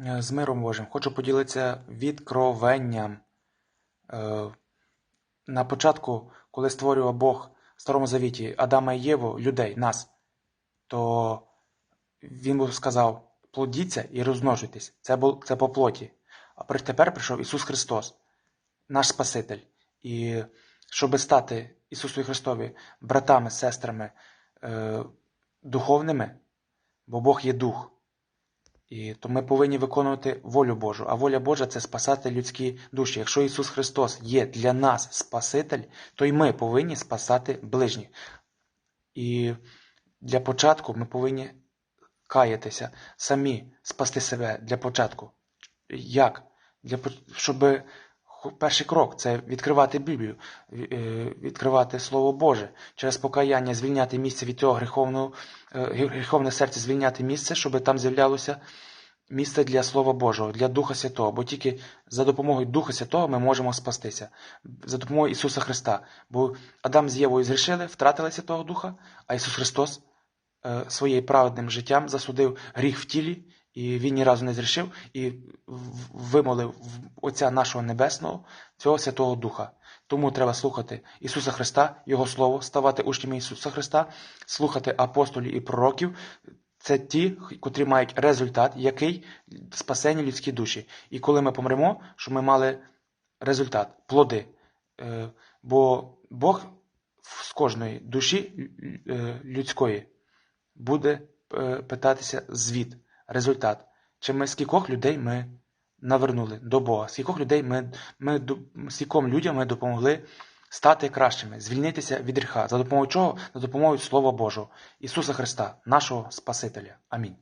Е, З миром Божим. Хочу поділитися відкровенням. Е, На початку, коли створював Бог в Старому Завіті Адама і Єву, людей, нас, то він був сказав: плодіться і розмножуйтесь. Це, бу- це по плоті. А тепер прийшов Ісус Христос, наш Спаситель. І щоб стати Ісусу Христові братами, сестрами е, духовними, бо Бог є дух. І то ми повинні виконувати волю Божу. А воля Божа це спасати людські душі. Якщо Ісус Христос є для нас Спаситель, то й ми повинні спасати ближніх. І для початку ми повинні каятися, самі спасти себе для початку. Як? Для, щоб перший крок це відкривати Біблію, е, відкривати Слово Боже, через покаяння звільняти місце від цього гріховного, е, гріховне серце, звільняти місце, щоб там з'являлося місце для Слова Божого, для Духа Святого. Бо тільки за допомогою Духа Святого ми можемо спастися, за допомогою Ісуса Христа. Бо Адам з Євою зрішили, втратили Святого Духа, а Ісус Христос е, своїм праведним життям засудив гріх в тілі, і він ні разу не зрішив, і вимолив Отця нашого Небесного цього Святого Духа. Тому треба слухати Ісуса Христа, Його Слово, ставати учнями Ісуса Христа, слухати апостолів і пророків. Це ті, котрі мають результат, який спасення людські душі. І коли ми помремо, щоб ми мали результат, плоди. Е, Бо Бог з кожної душі е, людської буде е, питатися звіт, результат. Чи ми скількох людей ми навернули до Бога, скількох людей ми, ми скільком людям ми допомогли стати кращими, звільнитися від гріха. За допомогою чого? За допомогою Слова Божого, Ісуса Христа, нашого Спасителя. Амінь.